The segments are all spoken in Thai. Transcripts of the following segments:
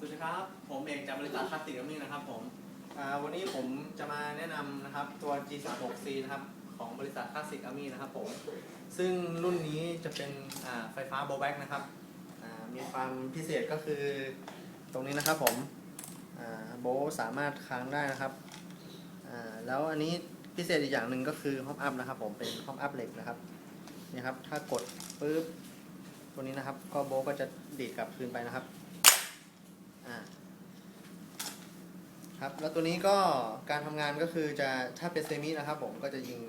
สวัสดีครับ ผมเอกจากบริษัทคลาสสิกมิ่งนะครับผมอ่าวันนี้ผมจะมาแนะนำนะครับตัว G36C นะครับของบริษัทคลาสสิกอามี่นะครับผม ซึ่งรุ่นนี้จะเป็นไฟฟ้าโบแบ็กนะครับ มีความพิเศษก็คือตรงนี้นะครับผมโบสามารถค้างได้นะครับ แล้วอันนี้พิเศษอีกอย่างหนึ่งก็คือฮอปอัพนะครับผมเป็นฮอปอัพเหล็กนะครับนี่ครับ ถ้ากดปุ๊บตัวนี้นะครับ ก็โบก็จะดีดกลับคืนไปนะครับ อ่าครับ แล้วตัวนี้ก็การทำงานก็คือจะถ้าเป็นเซมินะครับ ผมก็จะยิง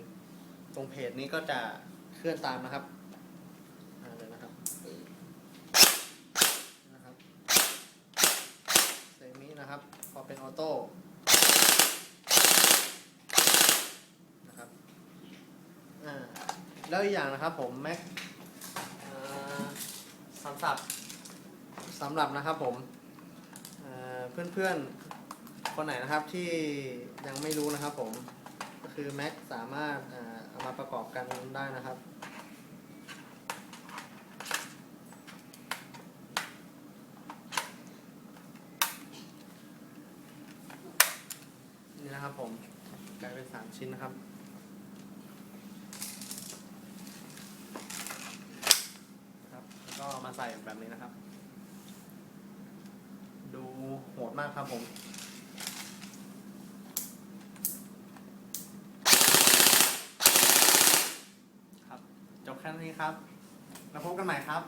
ตรงเพจนี้ก็จะเคลื่อนตามนะครับอ่าเลยนะครับนะครับเซมินะครับ พอเป็นออโต้นะครับอ่าแล้วอีกอย่างนะครับผมแม็กสำหรับสำหรับนะครับผม เพื่อนๆ คนไหนนะครับที่ยังไม่รู้นะครับผม ก็คือ Mac สามารถเอามาประกอบกันได้นะครับนี่นะครับผมกลายเป็น3ชิ้นนะครับครับ แล้วก็มาใส่แบบนี้นะครับ ดูโหดมากครับผมครับ จบแค่นี้ครับ แล้วพบกันใหม่ครับ